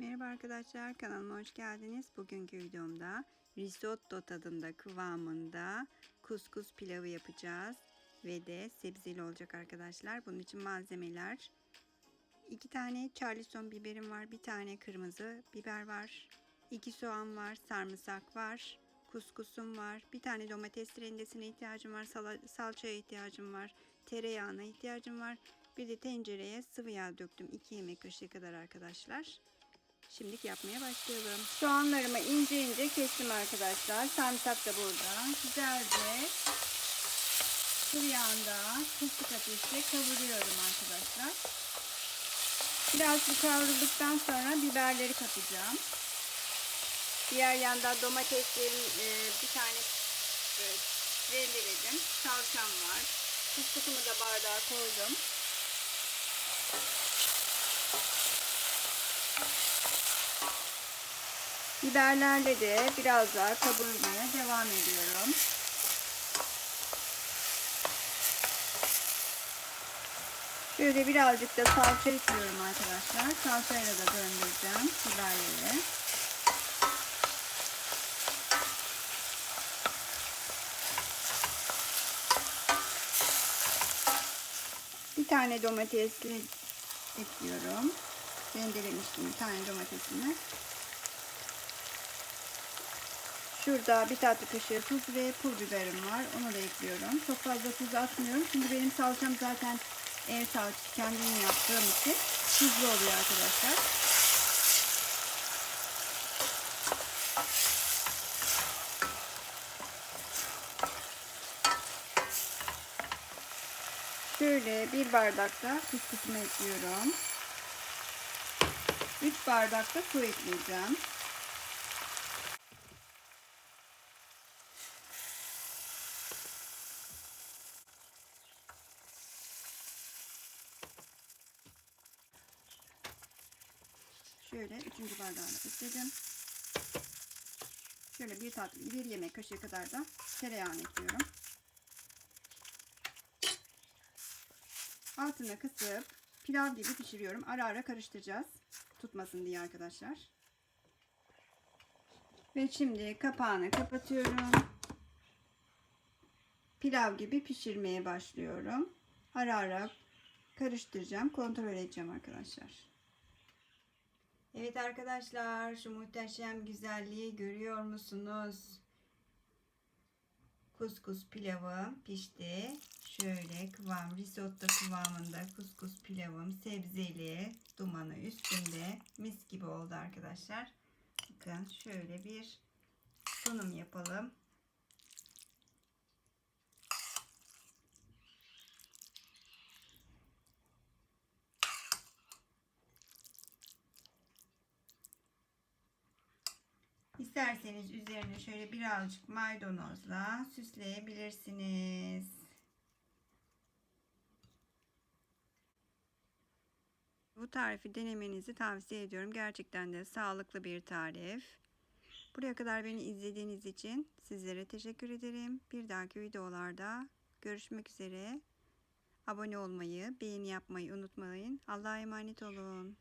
Merhaba arkadaşlar kanalıma hoş geldiniz. Bugünkü videomda risotto tadında kıvamında kuskus pilavı yapacağız. Ve de sebzeli olacak arkadaşlar. Bunun için malzemeler 2 tane charleston biberim var. Bir tane kırmızı biber var. 2 soğan var. Sarımsak var. Kuskusum var. Bir tane domates rendesine ihtiyacım var. Sala- salçaya ihtiyacım var. Tereyağına ihtiyacım var. Bir de tencereye sıvı yağ döktüm. 2 yemek kaşığı kadar arkadaşlar. Şimdilik yapmaya başlayalım. Soğanlarımı ince ince kestim arkadaşlar. Sarımsak da burada. Güzelce sıvı yağında kısık ateşte kavuruyorum arkadaşlar. Biraz bu kavrulduktan sonra biberleri katacağım. Diğer yanda domateslerin e, bir tane e, rendeledim. Salçam var. Fıstıkımı da bardağa koydum. Biberlerle de biraz daha kavurmaya devam ediyorum. Şöyle birazcık da salça ekliyorum arkadaşlar. Salçayla da döndüreceğim biberleri. Bir tane domatesli ekliyorum. Rendelemiştim bir tane domatesini. Şurada bir tatlı kaşığı tuz ve pul biberim var. Onu da ekliyorum. Çok fazla tuz atmıyorum. Çünkü benim salçam zaten ev salçası kendim yaptığım için tuzlu oluyor arkadaşlar. Şöyle bir bardak da kuskusumu ekliyorum. 3 bardak da su ekleyeceğim. Şöyle üçüncü bardağını ekledim. Şöyle bir tatlı bir yemek kaşığı kadar da tereyağını ekliyorum. Altına kısıp pilav gibi pişiriyorum. Ara ara karıştıracağız. Tutmasın diye arkadaşlar. Ve şimdi kapağını kapatıyorum. Pilav gibi pişirmeye başlıyorum. Ara ara karıştıracağım. Kontrol edeceğim arkadaşlar. Evet arkadaşlar şu muhteşem güzelliği görüyor musunuz? Kuskus pilavım pişti. Şöyle kıvam risotto kıvamında kuskus pilavım sebzeli dumanı üstünde mis gibi oldu arkadaşlar. Bakın şöyle bir sunum yapalım. İsterseniz üzerine şöyle birazcık maydanozla süsleyebilirsiniz. Bu tarifi denemenizi tavsiye ediyorum. Gerçekten de sağlıklı bir tarif. Buraya kadar beni izlediğiniz için sizlere teşekkür ederim. Bir dahaki videolarda görüşmek üzere. Abone olmayı, beğeni yapmayı unutmayın. Allah'a emanet olun.